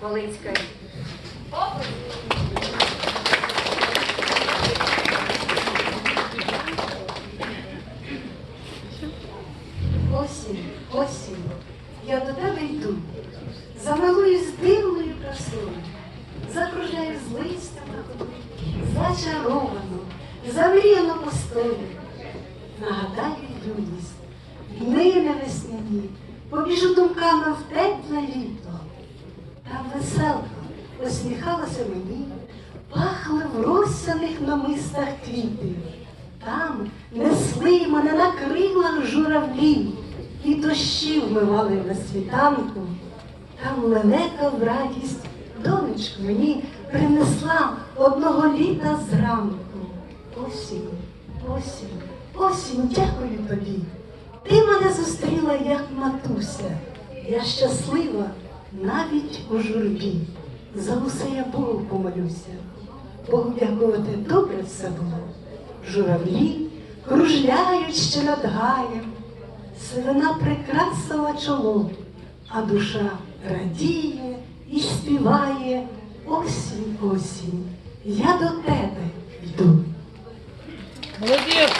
Полицької. Осінь, осінь, я до тебе йду, замилуюсь дивною красою, закружляю з листя на ходу, зачаровано, замріяно постою. Нагадаю юність, дни невесняні, побіжу думками в тепле літо. Там веселка посміхалася мені, пахли в розсяних намистах квіти. Там несли мене на крилах журавлів, і дощі вмивали на світанку. Там лелека в радість, донечку мені принесла одного літа зранку. Осінь, осінь, осінь, дякую тобі. Ти мене зустріла, як матуся. Я щаслива навіть у журбі. За усе я Богу помолюся. Богу дякувати добре все було. Журавлі кружляють ще над гаєм, сивина прикрасила чоло, а душа радіє і співає осінь, осінь. Я до тебе йду. Молодец!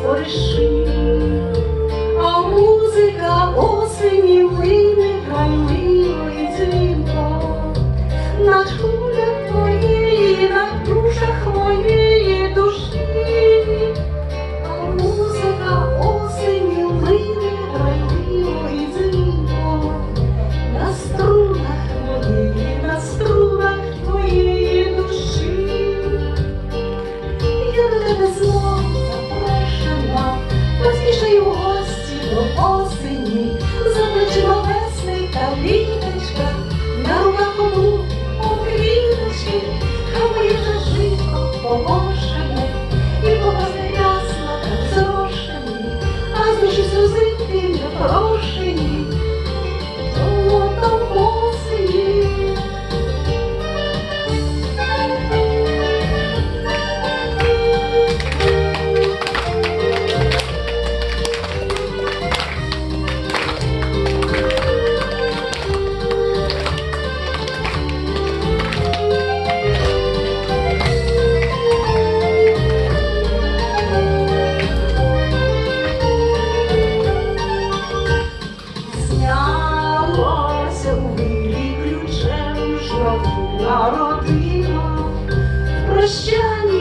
Старі а музика осені лине грайливо і дзвінко, над хулям твоєї, на душах моєї до осені, за плечима весни та літочка, на руках кому у квіточки, хай моє жито помошене, моя родина, прощання.